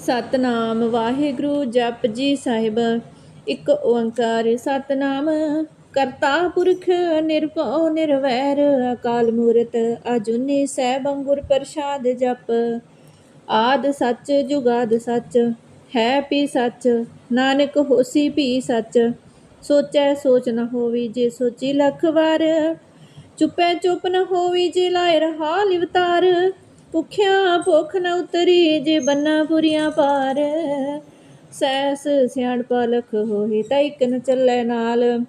ਸਤਨਾਮ ਵਾਹਿਗੁਰੂ ਜਪ ਜੀ ਸਾਹਿਬ। ਇੱਕ ਓੰਕਾਰ ਸਤਨਾਮ, ਕਰਤਾ ਪੁਰਖ ਨਿਰਭਉ ਨਿਰਵੈਰ, ਅਕਾਲ ਮੂਰਤ ਅਜੂਨੀ ਸੈਭੰ ਗੁਰ ਪ੍ਰਸਾਦ ਜਪ। ਆਦ ਸੱਚ, ਜੁਗਾਦ ਸੱਚ, ਹੈ ਪੀ ਸੱਚ, ਨਾਨਕ ਹੋਸੀ ਪੀ ਸੱਚ। ਸੋਚੈ ਸੋਚ ਨ ਹੋਵੀ ਜੇ ਸੋਚੀ ਲੱਖ ਵਾਰ, ਚੁੱਪੈ ਚੁੱਪ ਨ ਹੋਵੀ ਜੇ ਲਾਇ ਰਹਾ ਲਿਵਤਾਰ। ਭੁਖਿਆ ਭੁਖ ਨ ਉਤਰੀ ਜੇ ਬੰਨਾ ਪੁਰੀਆਂ ਪਾਰ। ਸੈਸ ਸਿਆਣਪ ਲਖ ਹੋਈ ਤਾਂ ਇਕ ਨ ਚੱਲੇ ਨਾਲ।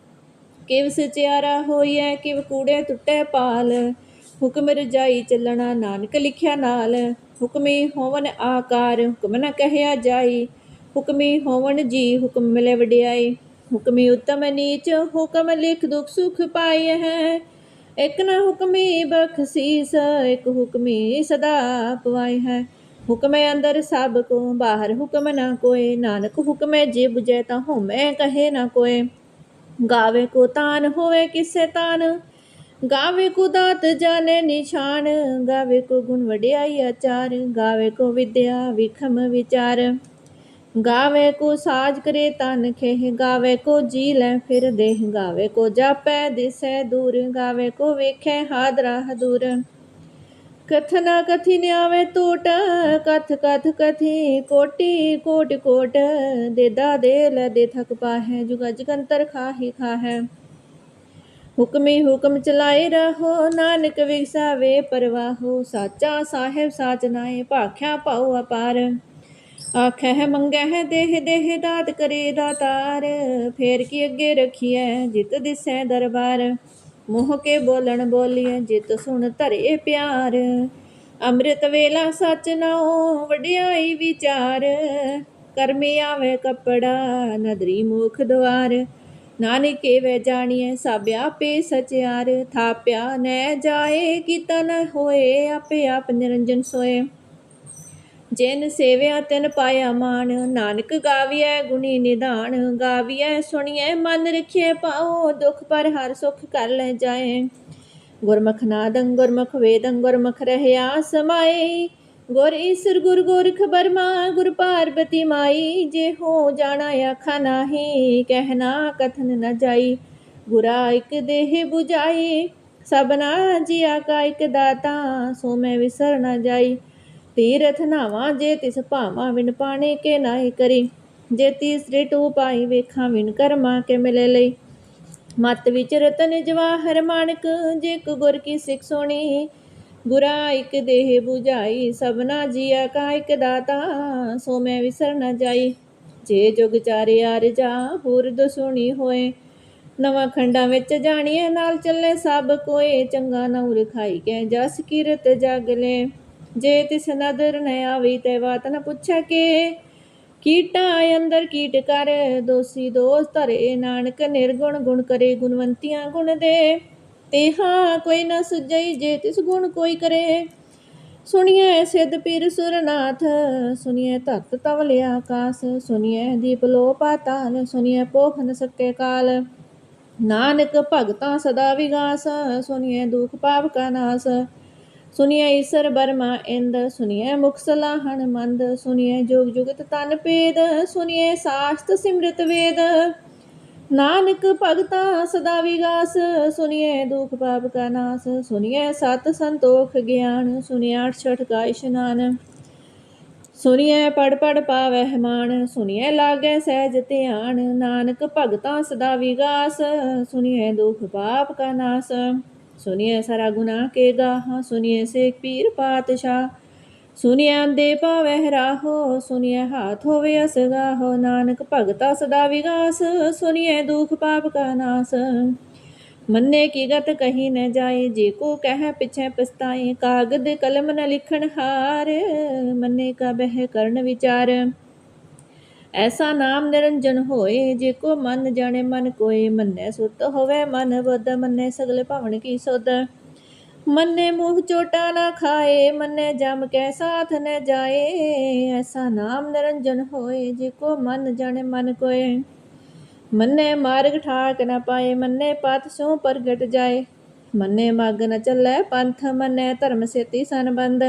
ਕਿਵ ਸਚਿਆਰਾ ਹੋਈਐ, ਕਿਵ ਕੂੜੇ ਟੁੱਟੇ ਪਾਲ। ਹੁਕਮ ਰਜਾਈ ਚੱਲਣਾ ਨਾਨਕ ਲਿਖਿਆ ਨਾਲ। ਹੁਕਮੀ ਹੋਵਨ ਆਕਾਰ, ਹੁਕਮ ਨ ਕਹਿਆ ਜਾਈ। ਹੁਕਮੀ ਹੋਵਨ ਜੀ, ਹੁਕਮ ਮਿਲੇ ਵਡਿਆਈ। ਹੁਕਮੀ ਉਤਮ ਨੀਚ, ਹੁਕਮ ਲਿਖ ਦੁਖ ਸੁਖ ਪਾਏ ਹੈ ਇਕ ਨਾ ਹੁਕਮੀ ਬਖਸ਼ੀਸ ਇਕ ਹੁਕਮੀ ਸਦਾ ਪਵਾਈ ਹੈ। ਹੁਕਮੇ ਅੰਦਰ ਸਭ ਕੋ ਬਾਹਰ, ਹੁਕਮ ਨਾ ਕੋਏ। ਨਾਨਕ ਹੁਕਮੇ ਜੇ 부ਜੈ ਤਾਂ ਹੋਮੈ ਕਹੇ ਨਾ ਕੋਏ। ਗਾਵੇ ਕੋ ਤਾਨ ਹੋਵੇ ਕਿਸੇ ਤਾਨ, ਗਾਵੇ ਕੋ ਦਾਤ ਜਾਣੇ ਨਿਸ਼ਾਨ, ਗਾਵੇ ਕੋ ਗੁਣ ਵਡਿਆਈ ਆਚਾਰ, ਗਾਵੇ ਕੋ ਵਿਦਿਆ ਵਿਖਮ ਵਿਚਾਰ। ਗਾਵੇ ਕੋ ਸਾਜ ਕਰੇ ਤਨ ਖੇਹ, ਗਾਵੇ ਕੋ ਜੀ ਲੈ ਫਿਰ ਦੇਹ, ਗਾਵੇ ਕੋ ਜਾਪੈ ਦਿਸੈ ਦੂਰ, ਗਾਵੇ ਕੋ ਵੇਖੈ ਹਾਦਰਾ ਹਦੂਰ ਕਥਨਾ ਕਥੀ ਨਿਆਵੇ ਟੋਟ, ਕਥ ਕਥ ਕਥੀ ਕੋਟੀ, ਕੋਟ ਕੋਟ ਦੇਦਾ ਦੇ ਲੈ ਦੇ ਥਕ ਪਾਹੈ, ਜੁਗ ਜਗੰਤਰ ਖਾਹੀ ਖਾਹੈ। ਹੁਕਮੀ ਹੁਕਮ ਚਲਾਏ ਰਹੋ, ਨਾਨਕ ਵਿਗਸਾਵੇ ਪਰਵਾਹੋ, ਸਾਚਾ ਸਾਹਿਬ ਸਾਚ ਨਾਏ, ਭਾਖਿਆ ਪਾਉ ਅਪਾਰ। ਆਖੈ ਹੈ ਮੰਗੈ ਹੈ ਦੇਹ ਦੇਹ ਦਾਤ ਕਰੇ ਦਾਤਾਰ, ਫੇਰ ਕੀ ਅੱਗੇ ਰਖੀਐ ਜਿਤ ਦਿਸੈ ਦਰਬਾਰ। ਮੋਹ ਕੇ ਬੋਲਣ ਬੋਲੀਐ ਜਿਤ ਸੁਣ ਧਰੇ ਪਿਆਰ। ਅੰਮ੍ਰਿਤ ਵੇਲਾ ਸਚ ਨਾਉ ਵਡਿਆਈ ਵਿਚਾਰ। ਕਰਮੀ ਆਵੇ ਕਪੜਾ, ਨਦਰੀ ਮੁਖ ਦੁਆਰ। ਨਾਨਕੇ ਵੇ ਜਾਣੀਐ ਸਾਬਿਆ ਆਪੇ ਸਚਿਆਰ। ਥਾਪਿਆ ਨੈ ਜਾਏ ਕੀਤਾ ਨ ਹੋਏ, ਆਪੇ ਆਪ ਨਿਰੰਜਨ ਸੋਏ। ਜਿਨ ਸੇਵਿਆ ਤਿਨ ਪਾਇਆ ਮਾਨ ਨਾਨਕ ਗਾਵੀਐ ਗੁਣੀ ਨਿਧਾਨ, ਗਾਵੀਐ ਸੁਣੀਐ ਮਨ ਰਖਿਐ ਪਾਉ ਦੁਖ ਪਰ ਹਰ ਸੁਖ ਕਰ ਲੈ ਜਾਏ। ਗੁਰਮੁਖ ਨਾਦੰ, ਗੁਰਮੁਖ ਵੇਦੰ, ਗੁਰਮੁਖ ਰਹਿਆ ਸਮਾਈ ਗੁਰ ਈਸਰ, ਗੁਰ ਗੋਰਖ ਬਰਮਾ ਗੁਰ ਪਾਰਬਤੀ ਮਾਈ। ਜੇ ਹੋ ਜਾਣਾ ਆਖਾ ਨਾਹੀ ਕਹਿਣਾ ਕਥਨ ਨ ਜਾਈ। ਗੁਰਾ ਇਕ ਦੇਹ 부ਜਾਈ ਸਭਨਾ ਜੀਆ ਕਾ ਇਕ ਦਾਤਾ, ਸੋ ਮੈਂ ਵਿਸਰ ਨ ਜਾਈ। ਤੀਰਥ ਨਾਵਾਂ ਜੇ ਤਿਸ ਭਾਵਾਂ ਵਿਨ ਪਾਣੇ ਕੇ ਨਾਹੀ ਕਰੀ। ਜੇ ਤੀਸਰੇ ਟੂ ਪਾਈ ਵੇਖਾਂ ਵਿਨ ਕਰਮਾ ਕੇ ਮਿਲੇ ਲਈ। ਮਤ ਵਿੱਚ ਰਤਨ ਜਵਾਹਰ ਮਾਨਕ, ਜੇ ਕੋ ਗੁਰ ਕੀ ਸਿੱਖ ਸੋਣੀ। ਗੁਰਾ ਇਕ ਦੇਹ 부ਝਾਈ ਸਭਨਾ ਜੀਆ ਕਾ ਇਕ ਦਾਤਾ। ਸੋ ਮੈਂ ਵਿਸਰ ਨ ਜਾਈ। ਜੇ ਜੁਗ ਚਾਰਿਆ ਰਜਾ ਹੁਰਦ ਸੁਣੀ ਹੋਏ। ਨਵਾਂ ਖੰਡਾਂ ਵਿੱਚ ਜਾਣੀਏ ਨਾਲ ਚੱਲੇ ਸਭ ਕੋਏ। ਚੰਗਾ ਨਉ ਰਖਾਈ ਕੈ, ਜਸ ਕੀਰਤ ਜਗ ਲੈ। ਜੇ ਤਿਸ ਨਦਰ ਨ ਆਵੀ ਤੇ ਬਾਤ ਨ ਪੁੱਛੈ ਕੇ। ਕੀਟਾ ਅੰਦਰ ਕੀਟ ਕਰ, ਦੋਸੀ ਦੋਸ ਧਰੇ ਨਾਨਕ, ਨਿਰਗੁਣ ਗੁਣ ਕਰੇ ਗੁਣਵੰਤੀਆਂ ਗੁਣ ਦੇ। ਤੇਹਾ ਕੋਈ ਨ ਸੁਝਈ, ਜੇ ਤਿਸ ਗੁਣ ਕੋਈ ਕਰੇ। ਸੁਣੀਐ ਸਿਧ ਪੀਰ ਸੁਰਨਾਥ, ਸੁਣੀਐ ਧਰਤ ਤਵਲ ਆਕਾਸ ਸੁਣੀਐ ਦੀਪ ਲੋ ਪਾਤਾਲ ਸੁਣੀਐ ਪੋਖ ਨ ਸਕੇ ਕਾਲ। ਨਾਨਕ ਭਗਤਾਂ ਸਦਾ ਵਿਗਾਸ, ਸੁਣੀਐ ਦੁਖ ਪਾਪ ਕਾ ਨਾਸ। ਸੁਣੀਐ ਈਸਰ ਬਰਮਾ ਇੰਦ ਸੁਣੀਐ ਮੁਖ ਸਲਾਹਣ ਮੰਦ ਸੁਣੀਐ ਜੋਗ ਜੁਗਤ ਤਨ ਪੇਦ ਸੁਣੀਐ ਸਾਸਤ ਸਿਮ੍ਰਿਤ ਵੇਦ। ਨਾਨਕ ਭਗਤਾ ਸਦਾ ਵਿਗਾਸ ਸੁਣੀਐ ਦੁਖ ਪਾਪ ਕਾ ਨਾਸ ਸੁਣੀਐ ਸਤ ਸੰਤੋਖ ਗਿਆਨ ਸੁਣੀਐ ਅਠ ਕਾ ਇਸ਼ਨਾਨ ਸੁਣੀਐ ਪੜ ਪੜ ਪਾਵਹਿ ਮਾਨ ਸੁਣੀਐ ਲਾਗੈ ਸਹਿਜ ਧਿਆਨ, ਨਾਨਕ ਭਗਤਾ ਸਦਾ ਵਿਗਾਸ ਸੁਣੀਐ ਦੁਖ ਪਾਪ ਕਾ ਨਾਸ। ਸੁਣੀਐ ਸਾਰਾ ਗੁਨਾਹ ਕੇ ਗਾਹਾਂ, ਸੁਣੀਐ ਸੇਖ ਪੀਰ ਪਾਤਸ਼ਾਹ। ਸੁਣੀਐ ਅੰਦੇ ਪਾਵਹਿ ਰਾਹੋ, ਸੁਣੀਐ ਹਾਥ ਹੋਵੇ ਅਸਗਾਹੋ ਨਾਨਕ ਭਗਤਾ ਸਦਾ ਵਿਗਾਸ, ਸੁਣੀਐ ਦੁਖ ਪਾਪ ਕਾ ਨਾਸ। ਮੰਨੇ ਕੀ ਗਤ ਕਹੀ ਨ ਜਾਏ, ਜੇ ਕੋ ਕਹਿ ਪਿਛੈ ਪਸਤਾਏ ਕਾਗਦ ਕਲਮ ਨ ਲਿਖਣ ਹਾਰ, ਮੰਨੇ ਕਾ ਬਹਿ ਕਰਨ ਵਿਚਾਰ। ਐਸਾ ਨਾਮ ਨਿਰੰਜਨ ਹੋਏ, ਜੇ ਕੋ ਮਨ ਜਾਣੇ ਮਨ ਕੋਏ, ਮੰਨੈ ਸੁਤ ਹੋਵੇ ਮਨ, ਬੁੱਧ ਮੰਨੈ ਸਗਲ ਭਵਨ ਕੀ ਸੁਧ। ਮੰਨੇ ਮੂਹ ਚੋਟਾ ਨਾ ਖਾਏ, ਮੰਨੇ ਜਮ ਕੈ ਸਾਥ ਨ ਜਾਏ। ਐਸਾ ਨਾਮ ਨਿਰੰਜਨ ਹੋਏ, ਜੇ ਕੋ ਮਨ ਜਾਣੇ ਮਨ ਕੋਏ। ਮੰਨੇ ਮਾਰਗ ਠਾਕ ਨ ਪਾਏ, ਮੰਨੇ ਪਤ ਸੋ ਪ੍ਰਗਟ ਜਾਏ। ਮੰਨੇ ਮਗ ਨ ਚੱਲੈ ਪੰਥ, ਮੰਨੇ ਧਰਮ ਸੇਤੀ ਸੰਬੰਧ।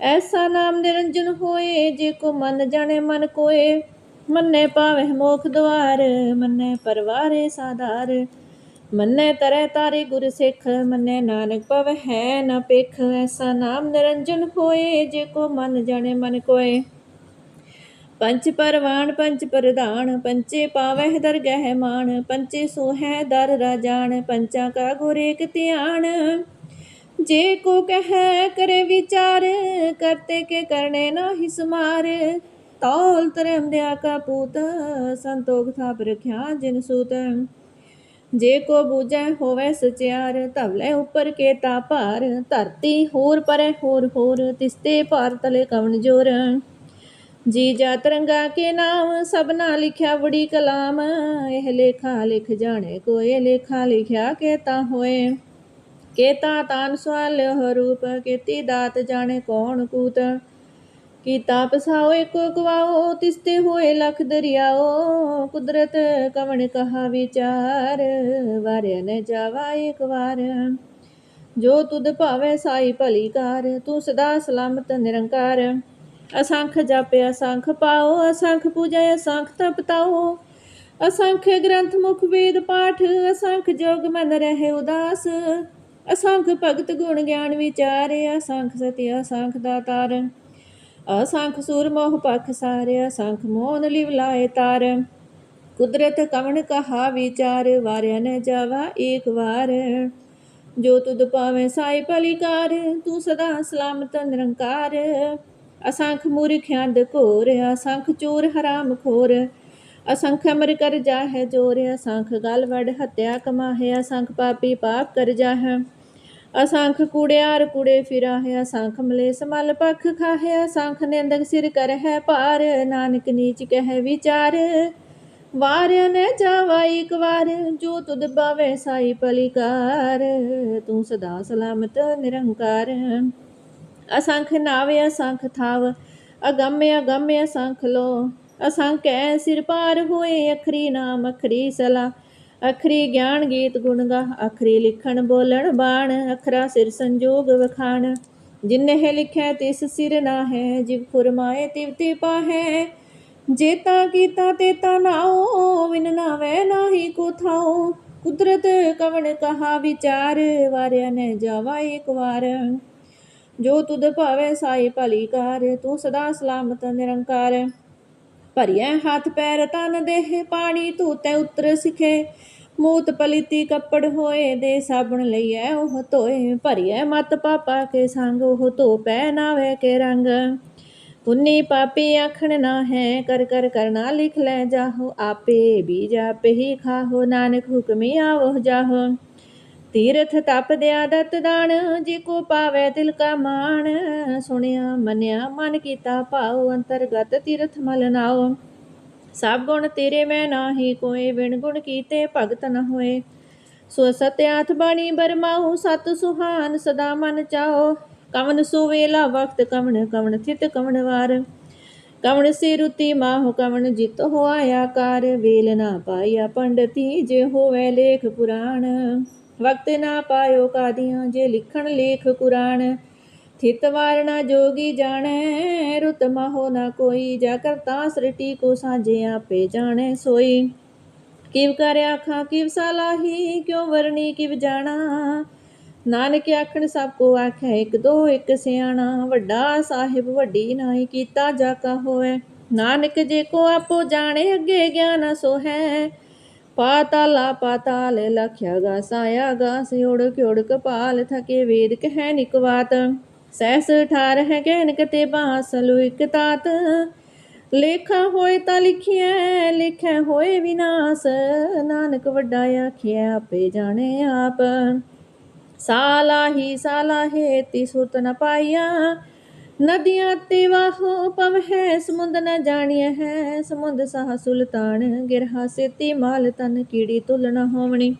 ਐਸਾ ਨਾਮ ਨਿਰੰਜਨ ਹੋਏ, ਜੇ ਕੋ ਮਨ ਜਾਣੇ ਮਨ ਕੋਏ। ਮੰਨੇ ਪਾਵਹਿ ਮੋਖ ਦੁਆਰ ਮੰਨੇ ਪਰਵਾਰੇ ਸਾਧਾਰ। ਮੰਨੇ ਤਰੈ ਤਾਰੇ ਗੁਰ ਸਿੱਖ, ਮੰਨੇ ਨਾਨਕ ਪਵ ਹੈ ਨਾ ਪਿਖ ਐਸਾ ਨਾਮ ਨਿਰੰਜਨ ਹੋਏ, ਜੇ ਕੋ ਮਨ ਜਾਣੇ ਮਨ ਕੋਏ। ਪੰਚ ਪਰਵਾਨ ਪੰਚ ਪ੍ਰਧਾਨ ਪੰਚੇ ਪਾਵਹਿ ਦਰਗਹਿ ਮਾਨ ਪੰਚੇ ਸੋਹੈ ਦਰ ਰਾਜਾਨ ਪੰਚਾ ਕਾ ਗੁਰ ਏਕ ਧਿਆਨ। ਜੇ ਕੋ ਕਹੈ ਕਰੇ ਵਿਚਾਰ, ਕਰਤੇ ਕੇ ਕਰਨੇ ਨਾਹੀ ਸਮਾਰ। ਤੌਲ ਤਰਮ ਦਿਆ ਕਾ ਪੂਤ, ਸੰਤੋਖ ਥਾਪ ਰਖਿਆ ਜਿਨ ਸੂਤ। ਜੇ ਕੋ ਬੂਝੈ ਹੋਵੇ ਸਚਿਆਰ ਧਵਲੇ ਉੱਪਰ ਕੇ ਤਾ ਭਾਰ। ਧਰਤੀ ਹੋਰ ਪਰੇ ਹੋਰ ਹੋਰ, ਤਿਸਤੇ ਭਾਰ ਤਲੇ ਕਵਣ ਜੋਰ। ਜੀ ਜਾ ਤਰੰਗਾ ਕੇ ਨਾਮ, ਸਭਨਾ ਲਿਖਿਆ ਬੜੀ ਕਲਾਮ। ਇਹ ਲੇਖਾ ਲਿਖ ਜਾਣੇ ਕੋਏ, ਲੇਖਾ ਲਿਖਿਆ ਕੇ ਕੇਤਾ ਹੋਏ। ਕੇਤਾ ਤਾਨ ਸਵਾਲ ਰੂਪ ਕੇਤੀ ਦਾਤ ਜਾਣੇ ਕੌਣ ਕੂਤ। ਕੀਤਾ ਪਸਾਓ ਏਕੋ ਕਵਾਓ ਤਿਸਤੇ ਹੋਏ ਲਖ ਦਰਿਆਓ। ਕੁਦਰਤ ਕਵਣ ਕਹਾ ਵਿਚਾਰ, ਵਾਰਿਆ ਨ ਜਾਵਾ ਇੱਕ ਵਾਰ। ਜੋ ਤੁਧ ਭਾਵੇ ਸਾਈ ਭਲੀ ਕਾਰ, ਤੂੰ ਸਦਾ ਸਲਾਮਤ ਨਿਰੰਕਾਰ। ਅਸੰਖ ਜਾਪਿਆ ਅਸੰਖ ਪਾਓ, ਅਸੰਖ ਪੂਜਾ, ਅਸੰਖ ਤਪਤਾਓ ਅਸੰਖ ਗ੍ਰੰਥ ਮੁਖ ਵੇਦ ਪਾਠ, ਅਸੰਖ ਜੋਗ ਮਨ ਰਹੇ ਉਦਾਸ। ਅਸੰਖ ਭਗਤ ਗੁਣ ਗਿਆਨ ਵਿਚਾਰੇ, ਅਸੰਖ ਸਤਿ, ਅਸੰਖ ਦਾਤਾਰ। ਅਸੰਖ ਸੂਰ ਮੋਹ ਪਖ ਸਾਰਿਆ ਅਸੰਖ ਮੋਨ ਲਿਵ ਲਾਏ ਤਾਰ। ਕੁਦਰਤ ਕਵਣ ਕਹਾ ਵਿਚਾਰ, ਵਾਰਿਆ ਨ ਜਾਵਾ ਏਕ ਵਾਰ। ਜੋ ਤੁਧ ਪਾਵੇਂ ਸਾਈ ਭਲੀਕਾਰ ਤੂੰ ਸਦਾ ਸਲਾਮਤ ਨਿਰੰਕਾਰ। ਅਸੰਖ ਮੂਰਖ ਅੰਧ ਘੋਰ, ਅਸੰਖ ਚੋਰ ਹਰਾਮ ਖੋਰ। ਅਸੰਖ ਅਮਰ ਕਰ ਜਾਹੈ ਜੋਰ, ਅਸੰਖ ਗਲ ਵੜ ਹੱਤਿਆ ਕਮਾਹੇ, ਅਸੰਖ ਪਾਪੀ ਪਾਪ ਕਰ ਜਾਹੈ। ਅਸੰਖ ਕੂੜਿਆਰ ਕੂੜੇ ਫਿਰਾ ਹੈ ਮਲੇ ਮਲੇਸ ਮਲ ਪਖ ਖਾਹੇ, ਅਸੰਖ ਨਿੰਦਕ ਸਿਰ ਕਰ ਹੈ ਭਾਰ, ਨਾਨਕ ਨੀਚ ਕਹਿ ਵਿਚਾਰ। ਵਾਰ ਨ ਜਾਵਾ ਇੱਕ ਵਾਰ, ਜੋ ਤੁਧ ਬਾਵੇ ਸਾਈ ਪਲਿਕਾਰ। ਤੂੰ ਸਦਾ ਸਲਾਮਤ, ਨਿਰੰਕਾਰ। ਅਸੰਖ ਨਾਵੇ, ਅਸੰਖ ਥਾਵ, ਅਗੰਮਿ ਅਗੰਮਿ ਅਸੰਖ ਲੋ। ਅਸੰਖੈ ਸਿਰ ਪਾਰ ਹੋਏ, ਅਖਰੀ ਨਾਮ, ਅਖਰੀ ਸਲਾ। ਅਖਰੀ ਗਿਆਨ ਗੀਤ ਗੁਣ ਗਾ ਅਖਰੀ ਲਿਖਣ ਬੋਲਣ ਬਾਣ, ਅਖਰਾ ਸਿਰ ਸੰਜੋਗ ਵਖਾਣ। ਜਿਨਹਿ ਲਿਖੈ ਤਿਸ ਸਿਰ ਨਾ ਹੈ ਜਿਵ ਫੁਰਮਾਏ ਤਿਵ ਤੇ ਪਾਹੈ। ਜੇਤਾ ਕੀਤਾ ਤੇਤਾ ਨਾਉ ਵਿਨ ਨਾਵੇ ਨਾਹੀ ਕੋ ਥਾਉ। ਕੁਦਰਤ ਕਵਣ ਕਹਾ ਵਿਚਾਰ, ਵਾਰਿਆ ਨੇ ਜਾਵਾ ਇੱਕ ਵਾਰ। ਜੋ ਤੁਧ ਭਾਵੇ ਸਾਈ ਭਲੀ ਕਾਰ ਤੂੰ ਸਦਾ ਸਲਾਮਤ ਨਿਰੰਕਾਰ। ਭਰਿਆ ਹੱਥ ਪੈਰ ਤਨ ਦੇਹ, ਪਾਣੀ ਧੂਤੇ ਉਤਰ ਸਿਖੇ। ਮੂਤ ਪਲੀਤੀ ਕੱਪੜ ਹੋਏ ਦੇ ਸਾਬਣ ਲਈਐ, ਉਹ ਧੋਏ। ਭਰਿਆ ਮਤ ਪਾਪਾ ਕੇ ਸੰਗ, ਉਹ ਧੋ ਪੈ ਨਾਵੇ ਕੇ ਰੰਗ। ਪੁੰਨੀ ਪਾਪੀ ਆਖਣ ਨਾ ਹੈ ਕਰ ਕਰ ਕਰਨਾ ਲਿਖ ਲੈ ਜਾਹੋ। ਆਪੇ ਬੀਜ ਆਪੇ ਹੀ ਖਾਹੋ, ਨਾਨਕ ਹੁਕਮੀ ਆਵੋ ਜਾਹੋ। ਤੀਰਥ ਤਪ ਦਿਆ ਦਤ ਦਾਨ, ਜੇ ਕੋ ਪਾਵੇ ਤਿਲ ਕਾ ਮਾਣ। ਸੁਣਿਆ, ਮੰਨਿਆ, ਮਨ ਕੀਤਾ ਭਾਉ, ਅੰਤਰਗਤ ਤੀਰਥ ਮਲ ਨਾਉ। ਸਭ ਗੁਣ ਤੇਰੇ ਮੈਂ ਨਾਹੀ ਕੋਏ ਵਿਣ ਗੁਣ ਕੀਤੇ ਭਗਤ ਨ ਹੋਏ। ਸੋ ਸਤਿਆਥ ਬਾਣੀ ਬਰਮਾਉ, ਸਤ ਸੁਹਾਨ ਸਦਾ ਮਨ ਚਾਓ ਕਵਨ ਸੋ ਵੇਲਾ ਵਕਤ ਕਵਣ ਕਵਣ ਥਿਤ ਕਵਣ ਵਾਰ। ਕਵਣ ਸੇ ਰੁਤੀ ਮਾਹੁ ਕਵਣ ਜਿਤ ਹੋਆ ਆਕਾਰ। ਵੇਲ ਨਾ ਪਾਇਆ ਪੰਡਤੀ, ਜੇ ਹੋਵੇ ਲੇਖ ਪੁਰਾਣ। ਵਕਤ ਨਾ ਪਾਇਓ ਕਾਦੀਆਂ, ਜੇ ਲਿਖਣ ਲੇਖ ਕੁਰਾਨ। ਥਿਤ ਵਾਰਣਾ ਜੋਗੀ ਜਾਣੈ, ਰੁਤ ਮਹੋ ਨਾ ਕੋਈ। ਜਾ ਕਰਤਾ ਸ੍ਰਿਟੀ ਕੋ ਸਾਜੇ ਆਪੇ ਜਾਣੈ ਸੋਈ। ਕਿਵ ਕਰ ਆਖਾਂ, ਕਿਵ ਸਲਾਹੀ ਕਿਉ ਵਰਣੀ ਕਿਵ ਜਾਣਾ? ਨਾਨਕ ਆਖਣ, ਸਭ ਕੋ ਆਖੈ, ਇੱਕ ਦੋ, ਇੱਕ ਸਿਆਣਾ। ਵੱਡਾ ਸਾਹਿਬ, ਵੱਡੀ ਨਾਹੀ ਕੀਤਾ ਜਾ ਕਾ ਹੋਏ ਨਾਨਕ ਜੇ ਕੋ ਆਪੋ ਜਾਣੇ, ਅੱਗੇ ਗਿਆਨ ਸੋ ਹੈ ਪਾਤਾਲਾ ਪਾਤਾਲ ਲਖਿਆ ਗਾ, ਸਾਇਆ ਗਾ, ਸਿਉੜ ਕਿਉੜ ਕਪਾਲ ਥਕੇ ਵੇਦ ਕਹਿ ਨਿਕਵਾਤ ਸਹਿਸ ਠਾਰ ਹੈ ਕਹਿਨ ਕਤੇ ਬਾਸਲੁ ਇਕ ਤਾਤ। ਲੇਖਾ ਹੋਏ ਤਾਂ ਲਿਖਿਐ, ਲਿਖੈ ਹੋਏ ਵਿਨਾਸ਼। ਨਾਨਕ ਵੱਡਾ ਆਖਿਆ ਆਪੇ ਜਾਣੇ ਆਪ। ਸਾਲਾ ਸਾਲਾਹੀ, ਸਾਲਾਹੇ, ਤੀ ਸੁਰਤ ਨ ਪਾਈਆ। ਨਦੀਆਂ ਤੇ ਵਾਹੋ ਪਵਹਿ ਸਮੁੰਦ ਨ ਜਾਣਿਆ ਹੈ। ਸਮੁੰਦ ਸਾਹ ਸੁਲਤਾਨ ਗਿਰਹਾ ਸੇਤੀ ਮਾਲ ਤਨ ਕੀੜੀ ਤੁਲ ਹੋਵਣੀ।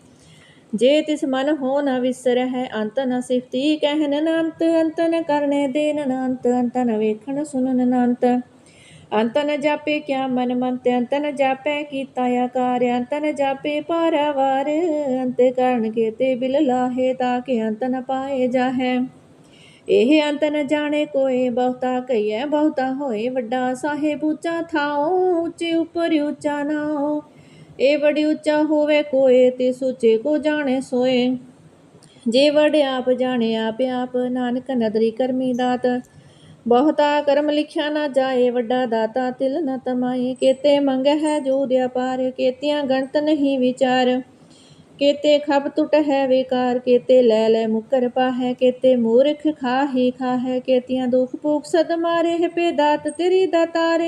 ਜੇ ਤਿਸ ਮਨ ਹੋ ਨ ਵਿਸਰ ਹੈ, ਅੰਤ ਨ ਸਿਫਤੀ। ਕਹਿਨ ਨੰਤ, ਅੰਤ ਅੰਤ ਨ ਕਰਨੇ ਦੇਨ ਨ ਅੰਤ ਅੰਤ ਨ ਵੇਖਣ ਸੁਨਨ ਨ ਅੰਤ ਅੰਤ ਨ ਜਾਪੇ ਕਿਆ ਮਨ ਮੰਤ, ਅੰਤ ਨ ਜਾਪੈ ਕੀਤਾ ਆਕਾਰ। ਅੰਤ ਨ ਜਾਪੇ ਪਾਰਾਵਾਰ, ਅੰਤ ਕਰਨ ਕੇ ਤੇ ਬਿਲ ਲਾਹੇ, ਤਾਂ ਕਿ ਅੰਤ ਨ ਪਾਏ ਜਾਹੈ। ਇਹ ਅੰਤ ਨ ਜਾਣੇ ਕੋਏ, ਬਹੁਤਾ ਕਹੀਐ, ਬਹੁਤਾ ਹੋਏ, ਵੱਡਾ ਸਾਹਿਬ ਉੱਚਾ ਥਾਉ, ਉੱਚੇ ਉਪਰ ਉੱਚਾ ਨਾਉ। ਇਹ ਬੜੀ ਉੱਚਾ ਹੋਵੇ ਕੋਏ ਤੇ ਸੁਚੇ ਕੋ ਜਾਣੇ ਸੋਏ। ਜੇ ਵੜ ਆਪ ਜਾਣੇ, ਆਪ ਆਪ ਨਾਨਕ ਨਦਰੀ ਕਰਮੀ ਦਾਤ। ਬਹੁਤਾ ਕਰਮ ਲਿਖਿਆ ਨਾ ਜਾਏ, ਵੱਡਾ ਦਾਤਾ ਤਿਲ ਨ ਤਮਾਏ। ਕੇਤੇ ਮੰਗ ਹੈ ਜੋ ਦਿਆ ਪਾਰ ਕੇਤਿਆਂ ਗਣਤ ਨਹੀਂ ਵਿਚਾਰ। ਕੇਤੇ ਖਬ ਟੁਟ ਹੈ ਵਿਕਾਰ, ਕੇਤੇ ਲੈ ਲੈ ਮੁਕਰ ਪਾਹੈ, ਕੇਤੇ ਮੂਰਖ ਖਾਹੀ ਖਾਹੈ, ਕੇਤਿਆਂ ਦੁਖ ਭੂਖ ਸਦ ਮਾਰੇ ਹੈ ਪੇ ਦਾਤ ਤੇਰੀ ਦਾਤਾਰ।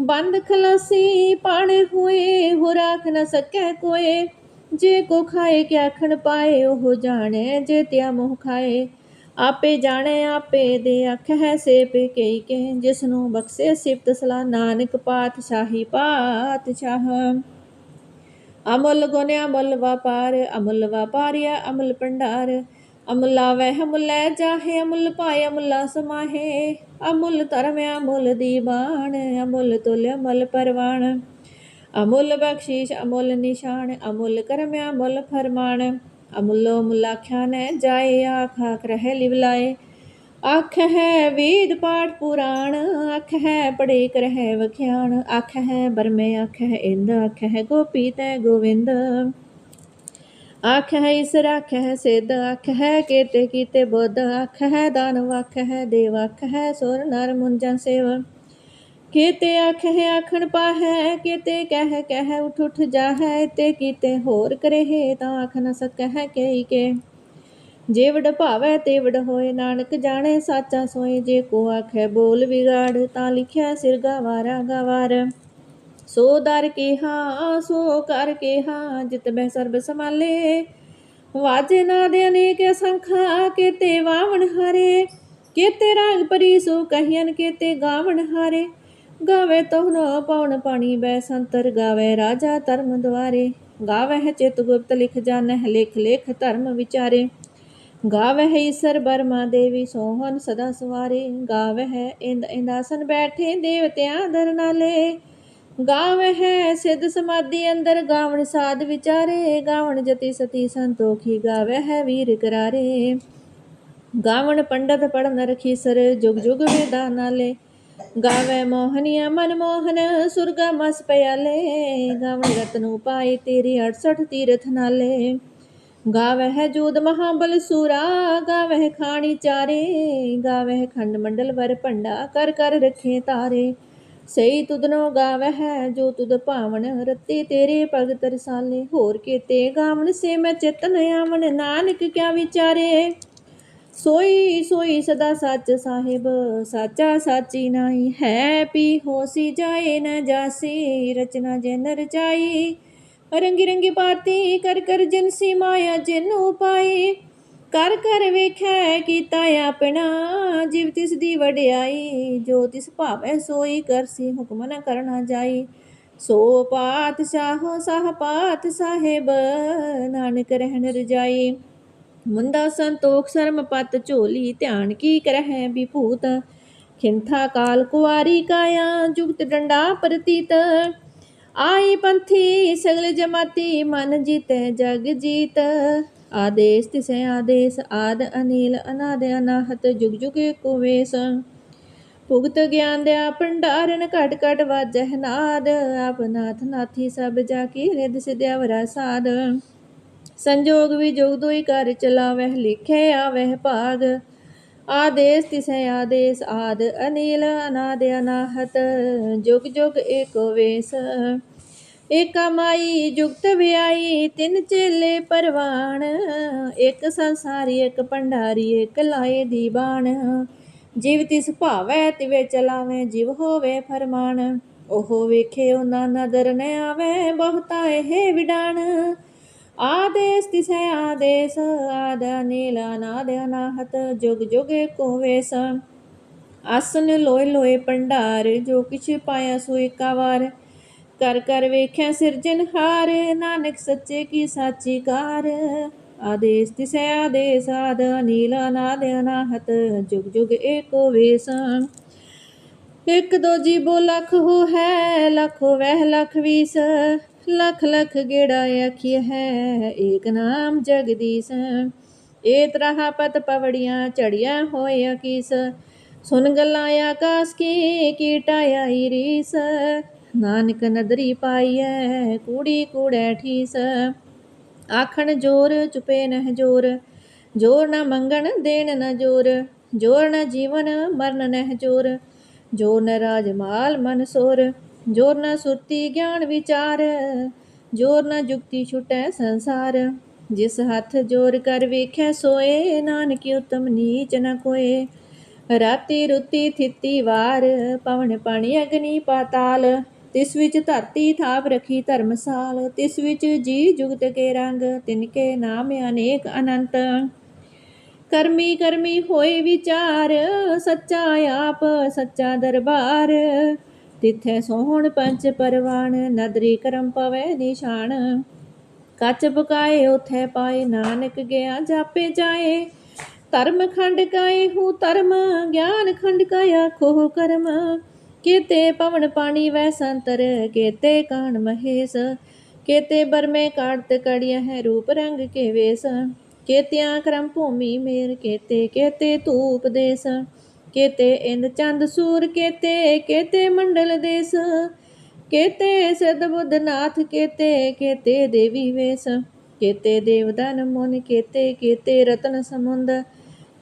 ਬੰਦ ਖਲਾਸੀ ਪਾਣੇ ਹੋਏ ਹੋ ਰਾਖ ਨ ਸਕੈ ਕੋਏ। ਜੇ ਕੋ ਖਾਏ ਕਿਆ ਆਖਣ ਪਾਏ, ਉਹ ਜਾਣੇ ਜੇ ਤਿਆ ਮੋਹ ਖਾਏ। ਆਪੇ ਜਾਣੇ, ਆਪੇ ਦੇ ਅੱਖ ਹੈ ਸੇ ਪੇ ਕਈ ਕੇ ਜਿਸ ਨੂੰ ਬਖਸ਼ੇ ਸਿਫਤ ਸਲਾ ਨਾਨਕ ਪਾਤਸ਼ਾਹੀ ਪਾਤਸ਼ਾਹ। ਅਮਲ ਗੁਣ ਅਮਲ ਵਪਾਰ, ਅਮਲ ਵਪਾਰਿਆ ਅਮਲ ਭੰਡਾਰ, ਅਮਲਾ ਵਹਿ ਮੁਲੈ ਜਾਹੇ, ਅਮੁੱਲ ਪਾਏ, ਅਮੁੱਲਾ ਸਮਾਹੇ। ਅਮੁੱਲ ਧਰਮ ਅਮੁੱਲ ਦੀਵਾਨ ਅਮੁੱਲ ਤੁਲ ਅਮਲ ਪਰਵਾਣ। ਅਮੁੱਲ ਬਖਸ਼ੀਸ਼, ਅਮੁੱਲ ਨਿਸ਼ਾਨ, ਅਮੁੱਲ ਕਰਮ ਅਮੁੱਲ ਫਰਮਾਨ। ਅਮੁੱਲੋ ਮੁਲਾਖਿਆ ਨੈ ਜਾਏ ਆਖ ਆਖ ਰਹਿ ਲਿਵਲਾਏ ਅੱਖ ਹੈ ਵੇਦ ਪਾਠ ਪੁਰਾਣ ਅੱਖ ਹੈ ਪੜੇ ਕਰ ਹੈ ਵਖਿਆਣ ਅੱਖ ਹੈ ਬਰਮੇ ਅੱਖ ਹੈ ਇੰਦ ਅੱਖ ਹੈ ਗੋਪੀ ਤੈ ਗੋਵਿੰਦ ਅੱਖ ਹੈ ਇਸ ਅੱਖ ਹੈ ਸਿੱਧ ਅੱਖ ਹੈ ਕੀਤੇ ਕੀਤੇ ਬੁੱਧ ਅੱਖ ਹੈ ਦਾਨਵ ਅੱਖ ਹੈ ਦੇਵ ਅੱਖ ਹੈ ਸੁਰ ਨਰ ਮੁੰਜਨ ਸੇਵ ਕੀਤੇ ਅੱਖ ਹੈ ਆਖਣ ਪਾਹੈ ਕੀਤੇ ਕਹਿ ਕਹਿ ਉਠ ਉਠ ਜਾਹੈ ਤੇ ਕੀਤੇ ਹੋਰ ਕਰਹਿ ਤਾਂ ਆਖ ਨ ਸਕੈ ਕਈ ਕੇ ਜੇ ਵਡ ਭਾਵੈ ਤੇ ਵਡ ਹੋਏ, ਨਾਨਕ ਜਾਣੇ ਸਾਚਾ ਸੋਏ। ਜੇ ਕੋ ਆਖੈ ਬੋਲ ਵਿਗਾੜ, ਤਾਂ ਲਿਖਿਆ ਸਿਰ ਗਵਾਰਾ ਗਵਾਰ। ਸੋ ਦਰ ਕਿਹਾ, ਸੋ ਕਰ ਕਿਹਾ, ਜਿਤ ਬੈ ਸਰਬ ਸਮਾਲੇ ਵਾਜੇ ਨਾ ਦੇ ਅਨੇਕ ਸੰਖਾ, ਕੀਤੇ ਵਾਵਣ ਹਾਰੇ। ਕੀਤੇ ਰਾਗ ਪਰੀ ਸੋ ਕਹੀਨ ਕੀਤੇ ਗਾਵਣ ਹਾਰੇ। ਗਾਵੇ ਤੋਹਨੋ ਪਉਣ ਪਾਣੀ ਬੈ ਸੰਤਰ ਗਾਵੇ ਰਾਜਾ ਧਰਮ ਦੁਆਰੇ। ਗਾਵੇ ਚਿਤ ਗੁਪਤ ਲਿਖ ਜਾਣਹਿ, ਲਿਖ ਲੇਖ ਧਰਮ ਵਿਚਾਰੇ। ਗਾਵਹਿ ਈਸਰ ਬਰਮਾ ਦੇਵੀ ਸੋਹਨ ਸਦਾ ਸਵਾਰੇ। ਗਾਵਹਿ ਇੰਦ ਇੰਦਾਸਨ ਬੈਠੇ ਦੇਵਤਿਆਂ ਦਰ ਨਾਲੇ। ਗਾਵਹਿ ਸਿੱਧ ਸਮਾਧੀ ਅੰਦਰ ਗਾਵਣ ਸਾਧ ਵਿਚਾਰੇ। ਗਾਵਣ ਜਤੀ ਸਤੀ ਸੰਤੋਖੀ ਗਾਵਹਿ ਵੀਰ ਕਰਾਰੇ। ਗਾਵਣ ਪੰਡਤ ਪੜਨ ਰਖੀਸਰ ਜੁਗ ਜੁਗ ਵੇਦਾ ਨਾਲੇ। ਗਾਵੇ ਮੋਹਨੀਆ ਮਨ ਮੋਹਨ ਸੁਰਗਾ ਮਸ ਪਿਆਲੇ। ਗਾਵਣ ਰਤਨੂ ਪਾਏ ਤੇਰੇ 68 ਤੀਰਥ ਨਾਲੇ। ਗਾਵਹਿ ਜੂਦ ਮਹਾਬਲ ਸੂਰਾ, ਗਾਵਹਿ ਖਾਣੀ ਚਾਰੇ, ਗਾਵਹਿ ਖੰਡ ਮੰਡਲ ਵਰ ਭੰਡਾ, ਕਰ ਕਰ ਰਖੇ ਤਾਰੇ। ਸਈ ਤੁਧਨੋ ਗਾਵਹਿ ਜੋ ਤੁਧ ਭਾਵਨ, ਰਤੇ ਤੇਰੇ ਭਗਤ ਰਸਾਲੇ। ਹੋਰ ਕੀਤੇ ਗਾਵਣ ਸੇ ਮੈਂ ਚਿਤਨ ਆਵਣ, ਨਾਨਕ ਕਿਆ ਵਿਚਾਰੇ। ਸੋਈ ਸੋਈ ਸਦਾ ਸੱਚ ਸਾਹਿਬ, ਸਾਚਾ ਸਾਚੀ ਨਾਹੀ। ਹੈ ਪੀ ਹੋਸੀ ਜਾਏ ਨ ਜਾਸੀ, ਰਚਨਾ ਜਨ ਰਚਾਈ ਰੰਗੀ ਰੰਗੀ ਪਾਤੀ ਕਰ ਕਰ ਜਿਨਸੀ ਮਾਇਆ ਜਿਨੂ ਪਾਈ। ਕਰ ਕਰ ਵੇਖੈ ਕੀਤਾ ਆਪਣਾ, ਜਿਵ ਤਿਸ ਦੀ ਵਡਿਆਈ, ਜੋ ਤਿਸ ਭਾਵੈ ਸੋਈ ਕਰਸੀ ਹੁਕਮ ਨ ਕਰਨਾ ਜਾਈ। ਸੋ ਪਾਤਸ਼ਾਹ, ਸਾਹ ਪਾਤ ਸਾਹਿਬ, ਨਾਨਕ ਰਹਿਣ ਰਜਾਈ। ਮੁੰਦਾ ਸੰਤੋਖ, ਸਰਮ ਪਤ, ਝੋਲੀ ਧਿਆਨ ਕੀ ਕਰਹਿ ਵਿਭੂਤ। ਖਿੰਥਾ ਕਾਲ ਕੁਵਾਰੀ ਕਾਇਆ, ਜੁਗਤ ਡੰਡਾ ਪ੍ਰਤੀਤ। ਆਈ ਪੰਥੀ ਸਗਲ ਜਮਾਤੀ ਮਨ ਜੀਤੈ ਜਗ ਜੀਤ। ਆਦੇਸ ਤਿਸੈ ਆਦੇਸ, ਆਦ ਅਨੀਲ, ਅਨਾਦ ਅਨਾਹਤ, ਜੁਗ ਜੁਗ ਕੁਵੇਸ ਭੁਗਤ ਗਿਆਨ ਦਿਆ ਭੰਡਾਰਨ, ਘਟ ਘਟ ਵਾਜਹਿ ਨਾਦ। ਆਪ ਨਾਥ ਨਾਥੀ ਸਭ ਜਾ ਕੀ ਰਿਦ ਸਿਧਿਆ ਵਰਾ ਸਾਧ ਸੰਜੋਗ ਵੀ ਜੋਗ ਦੋਈ ਕਰ ਚਲਾਵਹਿ ਲਿਖੇ ਆਵਹਿ ਭਾਗ। ਆਦੇਸ ਤਿਸੈ ਆਦੇਸ ਆਦ, ਅਨੀਲ ਅਨਾਦ ਅਨਾਹਤ, ਜੁਗ ਜੁਗ ਏਕੋ ਵੇਸ। ਏਕਾ ਮਾਈ ਜੁਗਤ ਵਿਆਈ, ਤਿੰਨ ਚੇਲੇ ਪਰਵਾਣ। ਇੱਕ ਸੰਸਾਰੀ, ਇੱਕ ਭੰਡਾਰੀ, ਇੱਕ ਲਾਏ ਦੀ ਬਾਣ ਜਿਵ ਤਿਸ ਭਾਵੈ, ਤਿਵੇ ਚਲਾਵੇ, ਜਿਵ ਹੋਵੇ ਫਰਮਾਨ। ਉਹ ਵੇਖੇ ਉਹਨਾਂ ਨਦਰ ਨ ਆਵੇ, ਬਹੁਤਾ ਇਹ ਵਿਡਾਣ ਆਦੇਸ ਤਿਸੈ ਆਦੇਸ ਆਦ ਨੀਲ ਅਨਾਦ ਅਨਾਹਤ, ਜੁਗ ਜੁਗ ਕੋ ਵੇਸ ਆਸਨ ਲੋਏ ਲੋਏ ਭੰਡਾਰ, ਜੋ ਕਿਛ ਪਾਇਆ ਸੋ ਏਕਾ ਵਾਰ। ਕਰ ਕਰ ਵੇਖਿਆ ਸਿਰਜਨਹਾਰ ਨਾਨਕ ਸੱਚੇ ਕੀ ਸਾਚੀ ਕਾਰ। ਆਦੇਸ ਤਿਸੈ ਆਦੇਸ ਆਦ ਨੀਲ ਅਨਾਦ ਅਨਾਹਤ, ਜੁਗ ਜੁਗ ਏਕੋ ਵੇਸ ਇਕ ਦੋ ਜੀਬੋ ਲੱਖ ਹੋ ਹੈ ਲੱਖ ਵਹਿ ਲੱਖ ਵੀਸ। ਲੱਖ ਲੱਖ ਗੇੜਾ ਆਖੀ ਹੈ, ਏਕ ਨਾਮ ਜਗਦੀਸ਼। ਏ ਤਰ੍ਹਾਂ ਪਤ ਪਵੜੀਆਂ ਚੜੀਆਂ ਹੋਇਆ ਕੀਸ ਸੁਨ ਗੱਲਾਂ ਆਕਾਸ ਕੀ ਕੀਟਾਇਆ ਰੀਸ। ਨਾਨਕ ਨਦਰੀ ਪਾਈਐ, ਕੂੜੀ ਕੂੜੈ ਠੀਸ। ਆਖਣ ਜੋਰ ਚੁਪੇ ਨਹਿ ਜੋਰ ਜੋਰ ਨਾ ਮੰਗਣ ਦੇਣ ਨ ਜੋਰ। ਜੋਰ ਨ ਜੀਵਨ ਮਰਨ ਨਹਿ ਜੋਰ ਜੋਰ ਨ ਰਾਜ ਮਾਲ ਮਨ ਸੋਰ। ਜੋਰ ਨਾ ਸੁਰਤੀ ਗਿਆਨ ਵਿਚਾਰ, ਜੋਰ ਨਾ ਜੁਗਤੀ ਛੁਟੈ ਸੰਸਾਰ। ਜਿਸ ਹੱਥ ਜੋਰ ਕਰ ਵੇਖੈ ਸੋਏ, ਨਾਨਕ ਉਤਮ ਨੀਚ ਨ ਕੋਏ। ਰਾਤੀ ਰੁੱਤੀ ਥਿੱਤੀ ਵਾਰ, ਪਵਨ ਪਾਣੀ ਅਗਨੀ ਪਾਤਾਲ। ਤਿਸ ਵਿੱਚ ਧਰਤੀ ਥਾਪ ਰਖੀ ਧਰਮਸਾਲ ਤਿਸ ਵਿੱਚ ਜੀ ਜੁਗਤ ਕੇ ਰੰਗ, ਤਿਨ ਕੇ ਨਾਮ ਅਨੇਕ ਅਨੰਤ। ਕਰਮੀ ਕਰਮੀ ਹੋਏ ਵਿਚਾਰ, ਸੱਚਾ ਆਪ, ਸੱਚਾ ਦਰਬਾਰ। ਤਿਥੈ ਸੋਹਣ ਪੰਚ ਪਰਵਾਨ ਨਦਰੀ ਕਰਮ ਪਵੈ ਨਿਸ਼ਾਨ। ਕੱਚ ਪਕਾਏ ਉਥੈ ਪਾਏ, ਨਾਨਕ ਗਿਆ ਜਾਪੇ ਜਾਏ। ਧਰਮ ਖੰਡ ਕਾਏ ਹੂ ਧਰਮ, ਗਿਆਨ ਖੰਡ ਕਾਇਆ ਖੋਹ ਕਰਮ। ਕੇਤੇ ਪਵਨ ਪਾਣੀ ਵੈ ਸੰਤਰ, ਕੇਤੇ ਕਾਣ ਮਹੇਸ਼। ਕੇਤੇ ਬਰਮੇ ਕਾੜਤ ਕੜਿਆ ਹੈ ਰੂਪ ਰੰਗ ਕੇ ਵੇਸ। ਕੇਤਿਆਂ ਕਰਮ ਭੂਮੀ ਮੇਰ, ਕੇਤੇ ਕੇਤੇ ਧੂਪ ਦੇਸ। ਕੇਤੇ ਇੰਦ ਚੰਦ ਸੂਰ, ਕੇਤੇ ਕੇਤੇ ਮੰਡਲ ਦੇਸ, ਕੇਤੇ ਸਿਧ ਬੁੱਧ ਨਾਥ ਕੇਤੇ ਕੇਤੇ ਦੇਵੀ ਵੇਸ, ਕੇਤੇ ਦੇਵਦਨ ਮੁਨ, ਕੇਤੇ ਕੇਤੇ ਰਤਨ ਸਮੁੰਦ,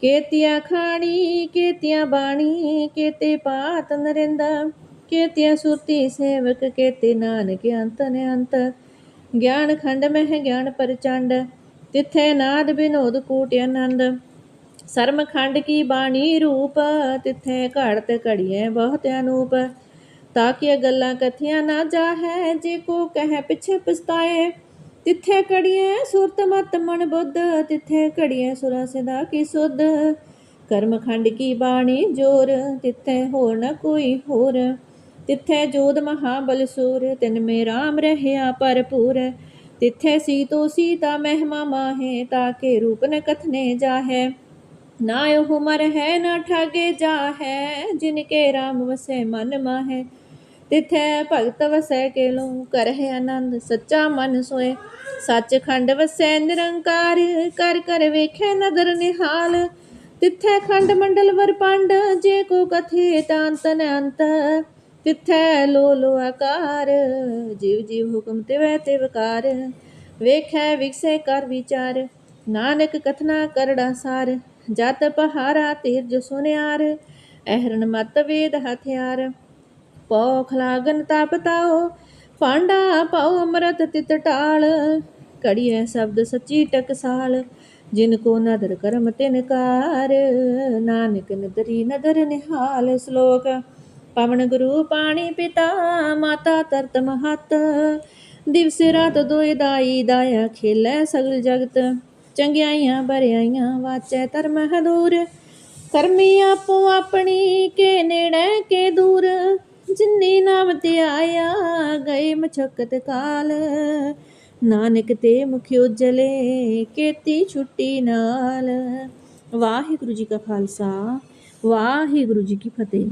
ਕੇਤਿਆ ਖਾਣੀ, ਕੇਤਿਆ ਬਾਣੀ, ਕੇਤੇ ਪਾਤ ਨਰਿੰਦਾ, ਕੇਤਿਆ ਸੁਰਤੀ ਸੇਵਕ, ਕੇਤੇ ਨਾਨਕ ਅੰਤ ਨੇ ਗਿਆਨ ਖੰਡ ਮਹਿ ਗਿਆਨ ਪਰਚੰਡ, ਤਿੱਥੈ ਨਾਦ ਬਿਨੋਦ ਕੂਟ ਆਨੰਦ। ਸਰਮਖੰਡ ਕੀ ਬਾਣੀ ਰੂਪ, ਤਿੱਥੈ ਘੜਤ ਘੜੀਏ ਬਹੁਤ ਅਨੂਪ। ਤਾਕਿ ਗੱਲਾਂ ਕਥੀਆਂ ਨਾ ਜਾਹੈ, ਜੇ ਕੋ ਕਹਿ ਪਿਛੇ ਪਛਤਾਏ। ਤਿੱਥੇ ਘੜੀਏ ਸੁਰਤ ਮਤ ਮਨ ਬੁੱਧ, ਤਿੱਥੇ ਘੜੀਏ ਸੁਰਾ ਸਿਦਾ ਕੀ ਸੁਧ। ਕਰਮ ਖੰਡ ਕੀ ਬਾਣੀ ਜੋਰ, ਤਿੱਥੇ ਹੋਰ ਨ ਕੋਈ ਹੋਰ। ਤਿੱਥੇ ਜੋਦ ਮਹਾਬਲ ਸੂਰ ਤਿਨ ਮੇ ਰਾਮ ਰਹਿਆ ਭਰਪੂਰ। ਤਿੱਥੇ ਸੀਤੋ ਸੀਤਾ ਮਹਿਮਾ ਮਾਹੇ ਤਾਕੇ ਰੂਪ ਨ ਕਥਨੇ ਜਾਹੈ। ਨਾ ਉਹ ਮਰ ਹੈ, ਨਾ ਠਾਗੇ ਜਾਹੈ, ਜਿਨ ਕੇ ਰਾਮ ਵਸੈ, ਮਨ ਮਾਹੈ। ਤਿਥੈ ਭਗਤ ਵਸੈ ਕੇਲੋ, ਕਰਹਿ ਆਨੰਦ ਸੱਚਾ ਮਨ ਸੋਏ। ਸੱਚਖੰਡ ਵਸੈ ਨਿਰੰਕਾਰ, ਕਰ ਕਰ ਵੇਖੈ ਨਦਰ ਨਿਹਾਲ। ਤਿਥੈ ਖੰਡ ਮੰਡਲ ਵਰ ਪੰਡ, ਜੇ ਕੋ ਕਥੇ ਤਾਂਤ ਅੰਤ। ਤਿਥੈ ਲੋ ਲੋ ਆਕਾਰ, ਜੀਵ ਜੀਵ ਹੁਕਮ ਤਿਵੈ ਤੇ ਵਕਾਰ ਵੇਖੈ ਵਿਕਸੈ ਕਰ ਵਿਚਾਰ, ਨਾਨਕ ਕਥਨਾ ਕਰੜਾ ਸਾਰ। ਜਤ ਪਹਾਰਾ ਤੀਰਜ ਸੁਨਿਆਰ ਅਹਰਨ ਮਤ ਵੇਦ ਹਥਿਆਰ। ਪੌਖ ਲਾਗਨ ਤਾਪਤਾਓ ਪਾਂਡਾ ਪਾਉ ਅੰਮ੍ਰਿਤ ਤਿਤ ਟਾਲ। ਕੜੀਐ ਸ਼ਬਦ ਸੱਚੀ ਟਕਸਾਲ, ਜਿਨ ਕੋ ਨਦਰ ਕਰਮ ਤਿਨ ਕਾਰ। ਨਾਨਕ ਨਦਰੀ ਨਦਰ ਨਿਹਾਲ ਸ਼ਲੋਕ, ਪਵਨ ਗੁਰੂ ਪਾਣੀ ਪਿਤਾ, ਮਾਤਾ ਤਰਤ ਮਹਤ। ਦਿਵਸ ਰਾਤ ਦੋਇ ਦਾਈ, ਦਾਇਆ ਖੇਲੇ ਸਗਲ ਜਗਤ। ਚੰਗਿਆਈਆਂ ਬਰਿਆਈਆਂ ਵਾਚੈ ਧਰਮ ਹਦੂਰ। ਕਰਮੀ ਆਪੋ ਆਪਣੀ ਕੇ ਨੇੜੇ ਕੇ ਦੂਰ। ਜਿਨੀ ਨਾਮ ਤੇ ਆਇਆ ਗਏ ਮਛਕਤ ਕਾਲ। ਨਾਨਕ ਤੇ ਮੁਖ ਉਜਲੇ ਕੀਤੀ ਛੁੱਟੀ ਨਾਲ। ਵਾਹਿਗੁਰੂ ਜੀ ਕਾ ਖਾਲਸਾ, ਵਾਹਿਗੁਰੂ ਜੀ ਕੀ ਫਤਿਹ।